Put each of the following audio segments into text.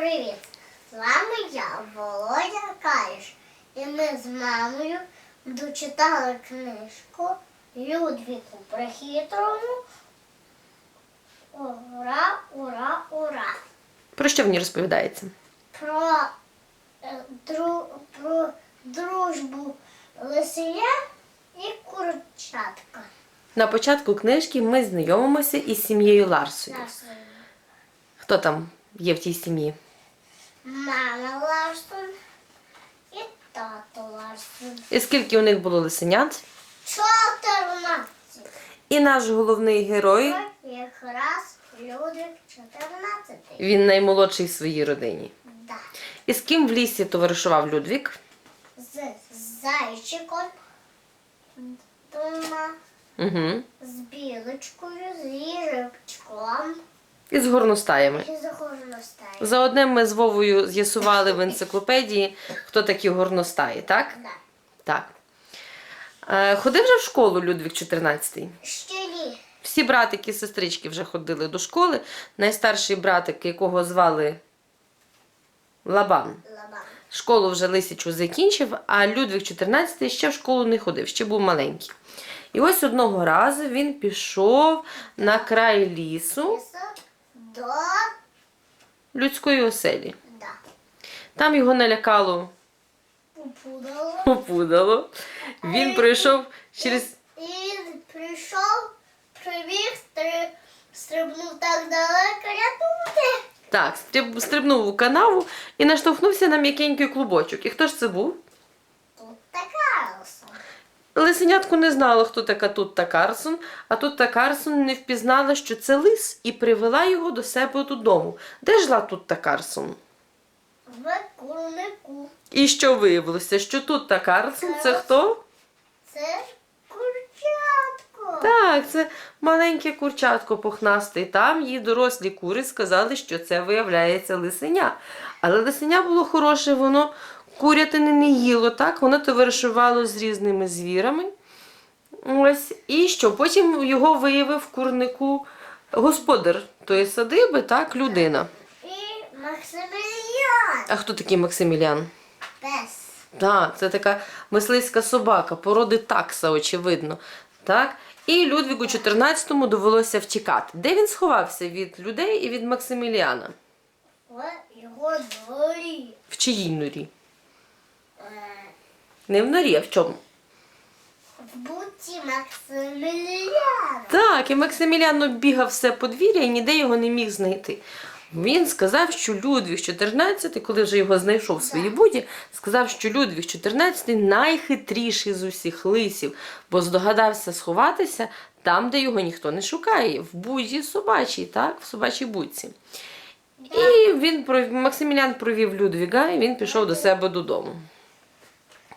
привіт! З вами я, Володя Каліш. І ми з мамою дочитали книжку Людвіку Прихитрому. Ура, ура, ура! Про що в ній розповідається? Про, е, дру, про дружбу лисеня і курчатка. На початку книжки ми знайомимося із сім'єю Ларсонів. Наша Хто там є в тій сім'ї? Мама Ларсон і тато Ларсон. І скільки у них було лисенят? 14. І наш головний герой, Якраз Людвиг 14. він наймолодший в своїй родині. Да. І з ким в лісі товаришував Людвік? З зайчиком дома, Угу. з білочкою, з їжачком І з горностаями. і. За одним ми з Вовою з'ясували в енциклопедії, хто такі горностаї, так? Да. Так. Е, ходив вже в школу Людвік 14. Ще ні. Всі братики і сестрички вже ходили до школи. Найстарший братик, якого звали Лабан, Лабан. школу вже Лисичу закінчив, а Людвік 14 ще в школу не ходив, ще був маленький. І ось одного разу він пішов на край лісу до людської оселі. да. Там його налякало Попудало. попудало. Він пройшов через. І прийшов, прибіг, стри- стрибнув так далеко, рятувати. Так, стриб- стрибнув у канаву і наштовхнувся на м'якенький клубочок. І хто ж це був? Лисенятко не знало, хто така Тутта Карсон, а Тутта Карсон не впізнала, що це лис, і привела його до себе додому. Де жила Тутта Карсон? В курнику. І що виявилося, що Тутта Карсон це хто? Це курчатко. Так, це маленьке курчатко пухнасте. І Там її дорослі кури сказали, що це виявляється лисеня. Але лисеня було хороше, воно курятини не їло, так? Воно товаришувало з різними звірами. Ось. І що? Потім його виявив в курнику господар тої садиби, так, людина. І Максиміліан. А хто такий Максимілян? Пес. Так, це така мисливська собака, породи такса, очевидно. Так? І Людвігу 14-му довелося втікати. Де він сховався від людей і від Максиміліана? В його дворі. В чиїй норі? Не в норі, а в чому? В буті Максиміліана. Так, і Максимілян оббігав все подвір'я і ніде його не міг знайти. Він сказав, що Людвіг 14, коли вже його знайшов в своїй буді, сказав, що Людвіг 14 найхитріший з усіх лисів, бо здогадався сховатися там, де його ніхто не шукає, в буді собачій, так, в собачій будці. І він Максимілян провів Людвіга, і він пішов до себе додому.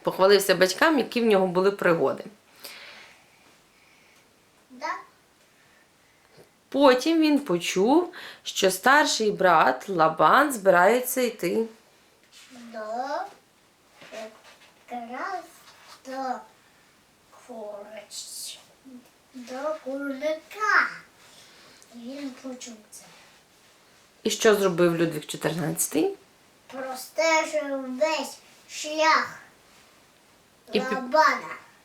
Похвалився батькам, які в нього були пригоди. Потім він почув, що старший брат Лабан збирається йти. До куриць. До курника. Він почув це. І що зробив Людвік 14? Простежив весь шлях І пі- Лабана.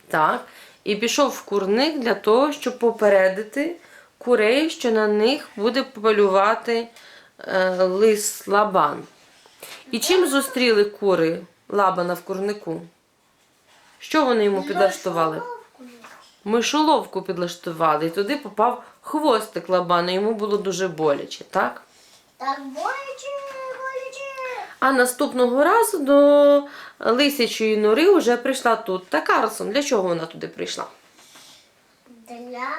Так. І пішов в курник для того, щоб попередити курей, що на них буде полювати е, лис Лабан. І чим зустріли кури Лабана в курнику? Що вони йому підлаштували? Мишоловку підлаштували, і туди попав хвостик Лабана. Йому було дуже боляче, так? Так боляче. А наступного разу до лисячої нори вже прийшла тут та Карлсон. Для чого вона туди прийшла? Для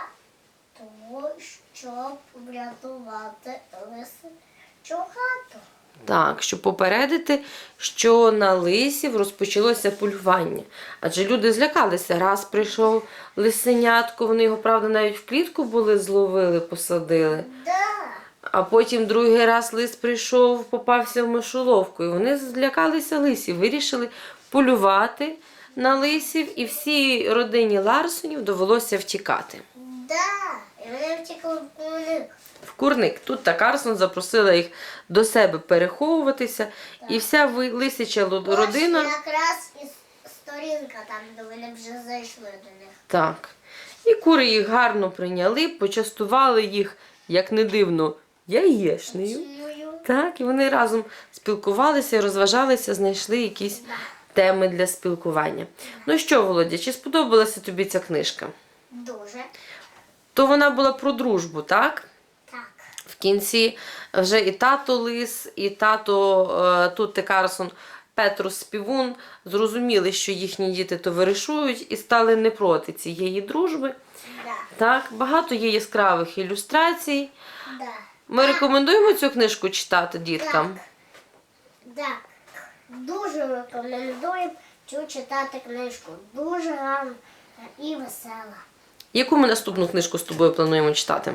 того, щоб врятувати лисичу хату. Так, щоб попередити, що на лисів розпочалося полювання. Адже люди злякалися. Раз прийшов лисенятко, вони його, правда, навіть в клітку були, зловили, посадили. Да. А потім другий раз лис прийшов, попався в мишоловку. І вони злякалися лисів, вирішили полювати на лисів, і всій родині Ларсонів довелося втікати. Да. І вони втекли в курник. в курник. Тут та Карсон запросила їх до себе переховуватися, і вся лисяча родина. Ось якраз і сторінка там, де вони вже зайшли до них. Так. І кури їх гарно прийняли, почастували їх, як не дивно, яєшнею. Так, і вони разом спілкувалися, розважалися, знайшли якісь теми для спілкування. Ну що, Володя, чи сподобалася тобі ця книжка? Дуже. То вона була про дружбу, так? Так. В кінці вже і тато Лис, і тато е, Тутте Карсон, Петрус Співун зрозуміли, що їхні діти товаришують і стали не проти цієї дружби. Да. Так, багато є яскравих ілюстрацій. Да. Ми рекомендуємо цю книжку читати діткам. Так. Дуже рекомендуємо цю читати книжку. Дуже гарна і весела. Яку ми наступну книжку з тобою плануємо читати?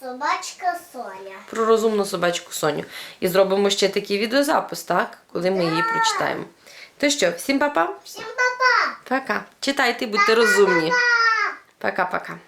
Собачка Соня. Про розумну собачку Соню. І зробимо ще такий відеозапис, так? Коли ми її прочитаємо. То що, всім па-па? Всім па-па! Пока. Читайте, будьте розумні. Пока-пока.